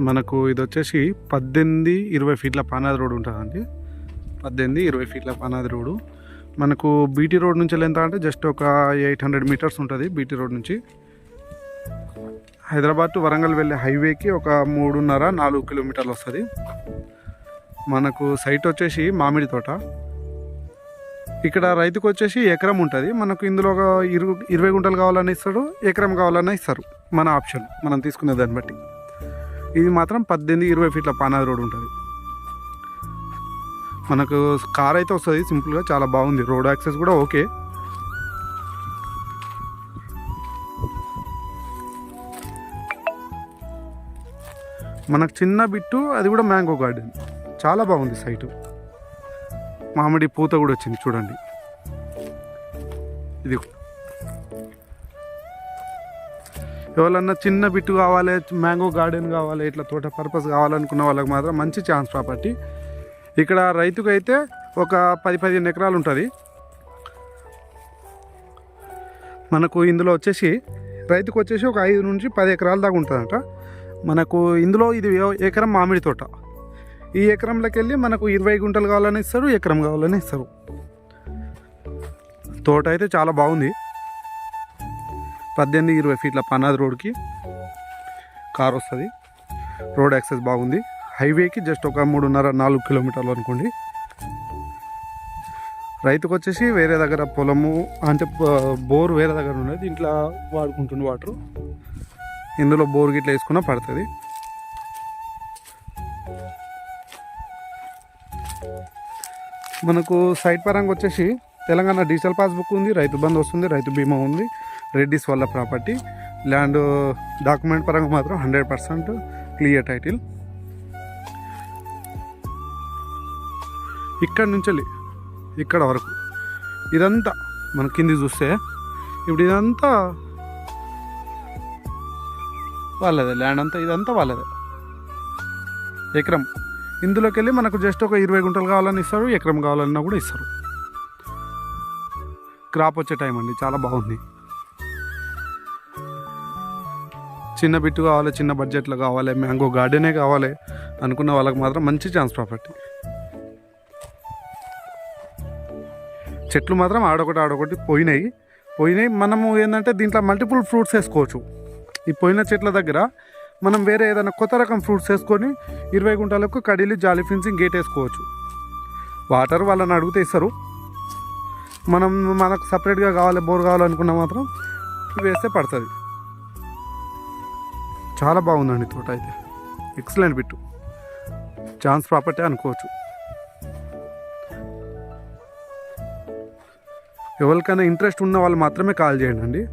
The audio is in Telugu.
మనకు ఇది వచ్చేసి పద్దెనిమిది ఇరవై ఫీట్ల పానాది రోడ్ ఉంటుందండి. పద్దెనిమిది ఇరవై ఫీట్ల పానాది రోడ్డు మనకు బీటీ రోడ్ నుంచి ఎంత అంటే జస్ట్ ఒక ఎయిట్ హండ్రెడ్ మీటర్స్ ఉంటుంది బీటీ రోడ్ నుంచి. హైదరాబాద్ టు వరంగల్ వెళ్ళే హైవేకి ఒక మూడున్నర నాలుగు కిలోమీటర్లు వస్తుంది. మనకు సైట్ వచ్చేసి మామిడి తోట. ఇక్కడ రైతుకు వచ్చేసి ఎకరం ఉంటుంది. మనకు ఇందులో ఒక ఇరు ఇరవై గుంటలు కావాలని ఇస్తాడు ఎకరం కావాలన్నా ఇస్తారు. మన ఆప్షన్ మనం తీసుకునే దాన్ని బట్టి. ఇది మాత్రం పద్దెనిమిది ఇరవై ఫీట్ల పానాది రోడ్ ఉంటుంది. మనకు కార్ అయితే వస్తుంది సింపుల్గా చాలా బాగుంది. రోడ్ యాక్సెస్ కూడా ఓకే. మనకు చిన్న బిట్టు అది కూడా మ్యాంగో గార్డెన్. చాలా బాగుంది సైటు. మామిడి పూత కూడా వచ్చింది చూడండి. ఇది ఎవరన్నా చిన్న బిట్టు కావాలి మ్యాంగో గార్డెన్ కావాలి ఇట్లా తోట పర్పస్ కావాలనుకున్న వాళ్ళకి మాత్రం మంచి ఛాన్స్ ప్రాపర్టీ ఇక్కడ రైతుకు అయితే ఒక పది పదిహేను ఎకరాలు ఉంటుంది. మనకు ఇందులో వచ్చేసి రైతుకు వచ్చేసి ఒక ఐదు నుంచి పది ఎకరాల దాకా ఉంటుందంట. మనకు ఇందులో ఇది ఎకరం మామిడి తోట. ఈ ఎకరంలోకి వెళ్ళి మనకు ఇరవై గుంటలు కావాలని ఇస్తారు ఎకరం కావాలని ఇస్తారు తోట అయితే చాలా బాగుంది. పద్దెనిమిది ఇరవై ఫీట్ల పనాది రోడ్కి కార్ వస్తుంది. రోడ్ యాక్సెస్ బాగుంది. హైవేకి జస్ట్ ఒక మూడున్నర నాలుగు కిలోమీటర్లు అనుకోండి. రైతుకు వచ్చేసి వేరే దగ్గర పొలము అంటే బోర్ వేరే దగ్గర ఉన్నది ఇంట్లో వాడుకుంటుంది వాటర్. ఇందులో బోర్ గిట్ల వేసుకున్నా పడుతుంది. మనకు సైట్ పరంగా వచ్చేసి తెలంగాణ డిజిటల్ పాస్బుక్ ఉంది రైతు బంధు వస్తుంది రైతు బీమా ఉంది. రెడ్డిస్ వాళ్ళ ప్రాపర్టీ. ల్యాండ్ డాక్యుమెంట్ పరంగా మాత్రం హండ్రెడ్ పర్సెంట్ క్లియర్ టైటిల్. ఇక్కడ నుంచి ఇక్కడ వరకు. ఇదంతా మన కింది చూస్తే ఇప్పుడు ఇదంతా వాళ్ళదే ల్యాండ్ అంతా ఇదంతా వాళ్ళదే. ఎకరం. ఇందులోకి వెళ్ళి మనకు జస్ట్ ఒక ఇరవై గుంటలు కావాలని ఇస్తారు ఎకరం కావాలన్నా కూడా ఇస్తారు. క్రాప్ వచ్చే టైం అండి చాలా బాగుంది. చిన్న బిట్టు కావాలి చిన్న బడ్జెట్లో కావాలి మ్యాంగో గార్డెనే కావాలి అనుకున్న వాళ్ళకి మాత్రం మంచి ఛాన్స్ ప్రాపర్టీ. చెట్లు మాత్రం ఆడొకటి ఆడొకటి పోయినాయి. పోయినాయి. మనము ఏంటంటే దీంట్లో మల్టిపుల్ ఫ్రూట్స్ వేసుకోవచ్చు. ఈ పోయిన చెట్ల దగ్గర మనం వేరే ఏదైనా కొత్త రకం ఫ్రూట్స్ వేసుకొని ఇరవై గుంటలకు కడిలి జాలి ఫిన్సింగ్ గేట్ వేసుకోవచ్చు. వాటర్ వాళ్ళని అడిగితే ఇస్తారు. మనం మనకు సపరేట్గా కావాలి బోర్ కావాలనుకున్న మాత్రం వేస్తే పడుతుంది. చాలా బాగుందండి తోట అయితే. Excellent bit. ఛాన్స్ ప్రాపర్టీ అనుకోవచ్చు. ఎవరికైనా ఇంట్రెస్ట్ ఉన్న వాళ్ళు మాత్రమే కాల్ చేయండి అండి.